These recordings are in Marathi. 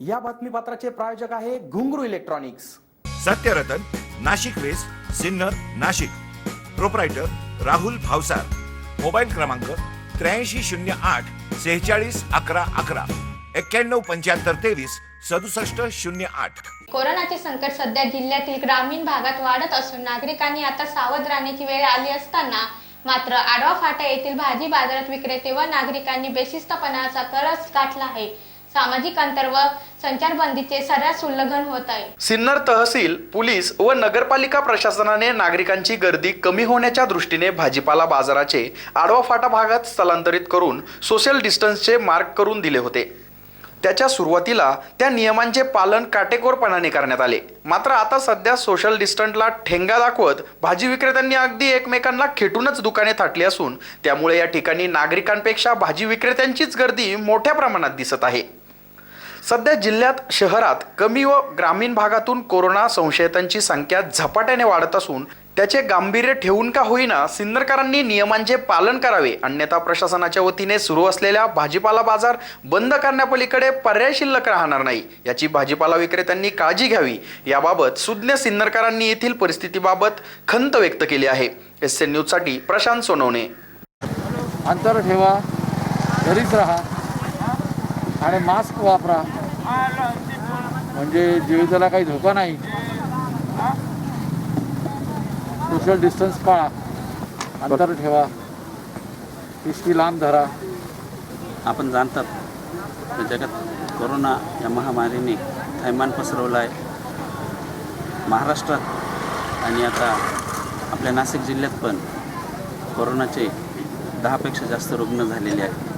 या बातमीपत्राचे प्रायोजक आहे Ghungroo electronics. Satyaratan Nashik west Sinnar Nashik. Proprietor Rahul Bhavsar. Mobile क्रमांक त्र्याऐंशी शून्य आठ सेहेचाळीस अकरा अकरा. एक्क्याण्णव पंच्याहत्तर तेवीस सदुसष्ट शून्य आठ. कोरोनाचे संकट सध्या जिल्ह्यातील ग्रामीण भागात वाढत असून नागरिकांनी आता सावध राहण्याची वेळ आली असताना मात्र आडवा फाटा येथील भाजी बाजारात विक्रेते व नागरिकांनी बेशिस्तपणाचा कळस गाठला आहे. सामाजिक अंतर व संचारबंदीचे सर्रास उल्लंघन होत आहे. सिन्नर तहसील पोलीस व नगरपालिका प्रशासनाने नागरिकांची गर्दी कमी होण्याच्या दृष्टीने भाजीपाला बाजाराचे आडवा फाटा भागात स्थलांतरित करून सोशल डिस्टन्सचे मार्क करून दिले होते. त्याच्या सुरुवातीला त्या नियमांचे पालन काटेकोरपणाने करण्यात आले. मात्र आता सध्या सोशल डिस्टन्सला ठेंगा दाखवत भाजी विक्रेत्यांनी अगदी एकमेकांना खेटूनच दुकाने थाटली असून त्यामुळे या ठिकाणी नागरिकांपेक्षा भाजी विक्रेत्यांचीच गर्दी मोठ्या प्रमाणात दिसत आहे. सध्या जिल्ह्यात शहरात कमी व ग्रामीण भागातून कोरोना संशयितांची संख्या झपाट्याने वाढत असून त्याचे गांभीर्य ठेवून का होईना सिन्नरकरांनी नियमांचे पालन करावे अन्यथा प्रशासनाच्या वतीने सुरू असलेल्या भाजीपाला बाजार बंद करण्यापलीकडे पर्याय शिल्लक राहणार नाही. याची भाजीपाला विक्रेत्यांनी काळजी घ्यावी. याबाबत सुज्ञ सिन्नरकरांनी येथील परिस्थितीबाबत खंत व्यक्त केली आहे. एस एन न्यूजसाठी प्रशांत सोनवणे. अंतर ठेवा. घरीच राहा. आणि मास्क वापरा. म्हणजे जीविताला काही धोका नाही. सोशल डिस्टन्स पाळा. अंतर ठेवा. पिशवी लांब धरा. आपण जाणतात जगात कोरोना या महामारीने थैमान पसरवलं आहे महाराष्ट्रात आणि आता आपल्या नाशिक जिल्ह्यात पण कोरोनाचे दहापेक्षा जास्त रुग्ण झालेले आहेत.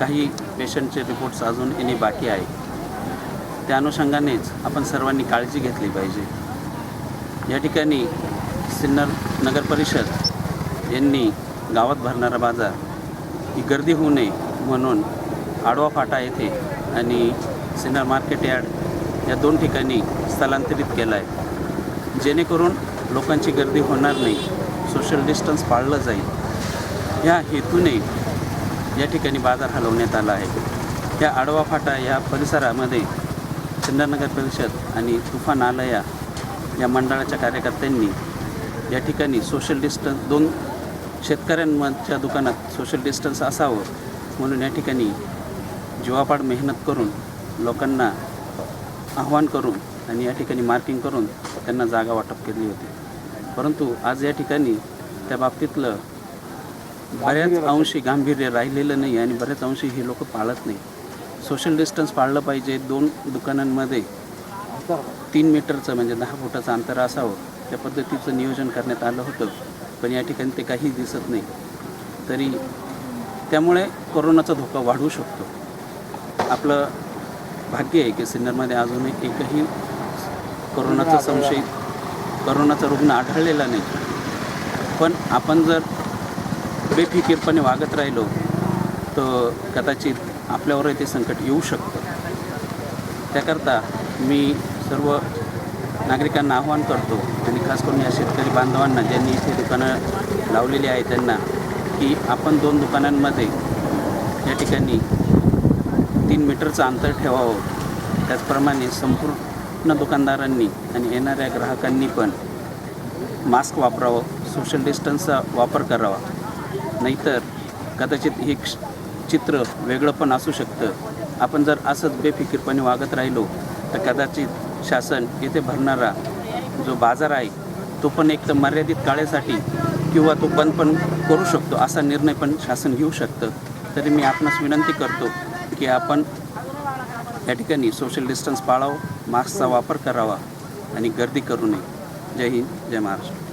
काही पेशंटचे रिपोर्ट्स अजून येणे बाकी आहे त्या अनुषंगानेच आपण सर्वांनी काळजी घेतली पाहिजे. या ठिकाणी सिन्नर नगर परिषद यांनी गावात भरणारा बाजार ही गर्दी होऊ नये म्हणून आडवा फाटा येथे आणि सिन्नर मार्केट यार्ड या दोन ठिकाणी स्थलांतरित केलं आहे जेणेकरून लोकांची गर्दी होणार नाही. सोशल डिस्टन्स पाळलं जाईल. या हेतूने या ठिकाणी बाजार हलवण्यात आला आहे. या आडवा फाटा या परिसरामध्ये चंद्रनगर परिषद आणि तुफान आलया या मंडळाच्या कार्यकर्त्यांनी या ठिकाणी सोशल डिस्टन्स दोन शेतकऱ्यांच्या दुकानात सोशल डिस्टन्स असावं म्हणून या ठिकाणी जीवापाड मेहनत करून लोकांना आव्हान करून आणि या ठिकाणी मार्किंग करून त्यांना जागा वाटप केली होती. परंतु आज या ठिकाणी त्या बाबतीतलं बऱ्याच अंशी गांभीर्य राहिलेलं नाही आणि बऱ्याच अंशी हे लोक पाळत नाही. सोशल डिस्टन्स पाळलं पाहिजे. दोन दुकानांमध्ये तीन मीटरचं म्हणजे दहा फुटाचं अंतर असावं. त्या पद्धतीचं नियोजन करण्यात आलं होतं. पण या ठिकाणी ते काही दिसत नाही. तरी त्यामुळे कोरोनाचा धोका वाढू शकतो. आपलं भाग्य आहे की सिन्नरमध्ये अजूनही एकही कोरोनाचा संशयित कोरोनाचा रुग्ण आढळलेला नाही. पण आपण जर बेफिकीरपणे वागत राहिलो तर कदाचित आपल्यावरही ते संकट येऊ शकतं. त्याकरता मी सर्व नागरिकांना आवाहन करतो आणि खास करून या शेतकरी बांधवांना ज्यांनी इथे दुकानं लावलेली आहे त्यांना की आपण दोन दुकानांमध्ये या ठिकाणी तीन मीटरचं अंतर ठेवावं. त्याचप्रमाणे संपूर्ण दुकानदारांनी आणि येणाऱ्या ग्राहकांनी पण मास्क वापरावं सोशल डिस्टन्सचा वापर करावा. नाहीतर कदाचित हे चित्र वेगळं पण असू शकतं. आपण जर असंच बेफिकीरपणे वागत राहिलो तर कदाचित शासन येथे भरणारा जो बाजार आहे तो पण एक तर मर्यादित काळेसाठी किंवा तो बंद पण करू शकतो असा निर्णय पण शासन घेऊ शकतं. तरी मी आपणास विनंती करतो की आपण या ठिकाणी सोशल डिस्टन्स पाळावं मास्कचा वापर करावा आणि गर्दी करू नये. जय हिंद जय महाराष्ट्र.